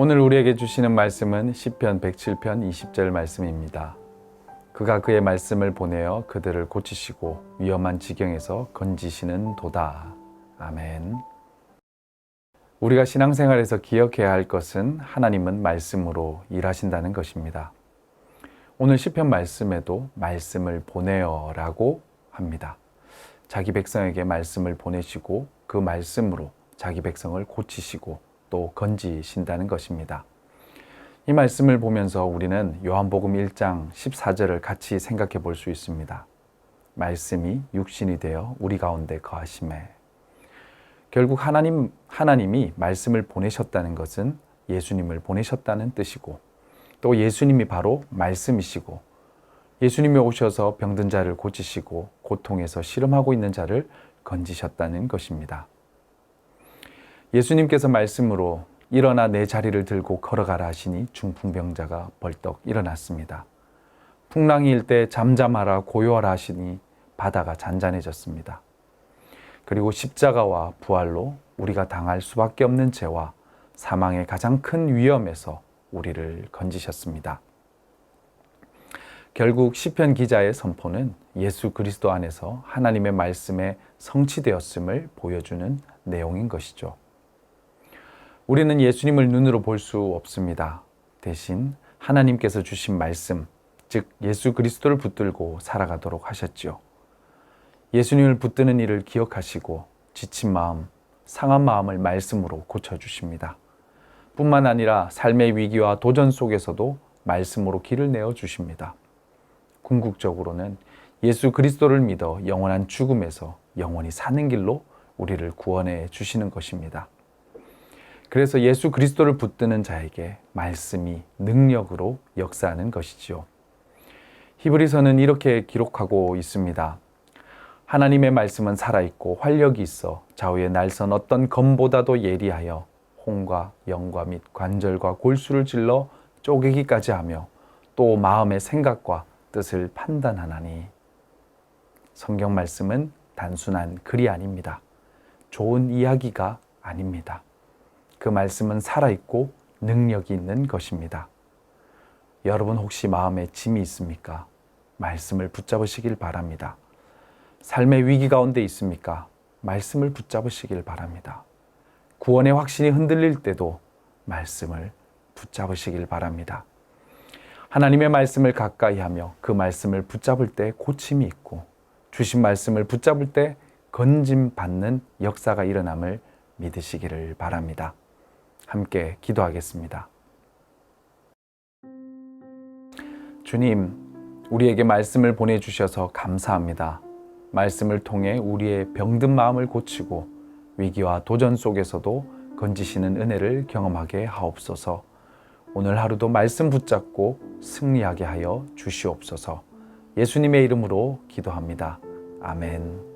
오늘 우리에게 주시는 말씀은 시편 107편 20절 말씀입니다. 그가 그의 말씀을 보내어 그들을 고치시고 위험한 지경에서 건지시는 도다. 아멘. 우리가 신앙생활에서 기억해야 할 것은 하나님은 말씀으로 일하신다는 것입니다. 오늘 시편 말씀에도 말씀을 보내어라고 합니다. 자기 백성에게 말씀을 보내시고 그 말씀으로 자기 백성을 고치시고 또 건지신다는 것입니다. 이 말씀을 보면서 우리는 요한복음 1장 14절을 같이 생각해 볼 수 있습니다. 말씀이 육신이 되어 우리 가운데 거하심에 결국 하나님 하나님이 말씀을 보내셨다는 것은 예수님을 보내셨다는 뜻이고 또 예수님이 바로 말씀이시고 예수님이 오셔서 병든 자를 고치시고 고통에서 실험하고 있는 자를 건지셨다는 것입니다. 예수님께서 말씀으로 일어나 내 자리를 들고 걸어가라 하시니 중풍병자가 벌떡 일어났습니다. 풍랑이 일 때 잠잠하라 고요하라 하시니 바다가 잔잔해졌습니다. 그리고 십자가와 부활로 우리가 당할 수밖에 없는 죄와 사망의 가장 큰 위험에서 우리를 건지셨습니다. 결국 시편 기자의 선포는 예수 그리스도 안에서 하나님의 말씀에 성취되었음을 보여주는 내용인 것이죠. 우리는 예수님을 눈으로 볼 수 없습니다. 대신 하나님께서 주신 말씀, 즉 예수 그리스도를 붙들고 살아가도록 하셨지요. 예수님을 붙드는 일을 기억하시고 지친 마음, 상한 마음을 말씀으로 고쳐주십니다. 뿐만 아니라 삶의 위기와 도전 속에서도 말씀으로 길을 내어 주십니다. 궁극적으로는 예수 그리스도를 믿어 영원한 죽음에서 영원히 사는 길로 우리를 구원해 주시는 것입니다. 그래서 예수 그리스도를 붙드는 자에게 말씀이 능력으로 역사하는 것이지요. 히브리서는 이렇게 기록하고 있습니다. 하나님의 말씀은 살아있고 활력이 있어 좌우의 날선 어떤 검보다도 예리하여 홍과 영과 및 관절과 골수를 찔러 쪼개기까지 하며 또 마음의 생각과 뜻을 판단하나니 성경 말씀은 단순한 글이 아닙니다. 좋은 이야기가 아닙니다. 그 말씀은 살아있고 능력이 있는 것입니다. 여러분 혹시 마음에 짐이 있습니까? 말씀을 붙잡으시길 바랍니다. 삶의 위기 가운데 있습니까? 말씀을 붙잡으시길 바랍니다. 구원의 확신이 흔들릴 때도 말씀을 붙잡으시길 바랍니다. 하나님의 말씀을 가까이 하며 그 말씀을 붙잡을 때 고침이 있고 주신 말씀을 붙잡을 때 건짐 받는 역사가 일어남을 믿으시기를 바랍니다. 함께 기도하겠습니다. 주님, 우리에게 말씀을 보내주셔서 감사합니다. 말씀을 통해 우리의 병든 마음을 고치고 위기와 도전 속에서도 건지시는 은혜를 경험하게 하옵소서. 오늘 하루도 말씀 붙잡고 승리하게 하여 주시옵소서. 예수님의 이름으로 기도합니다. 아멘.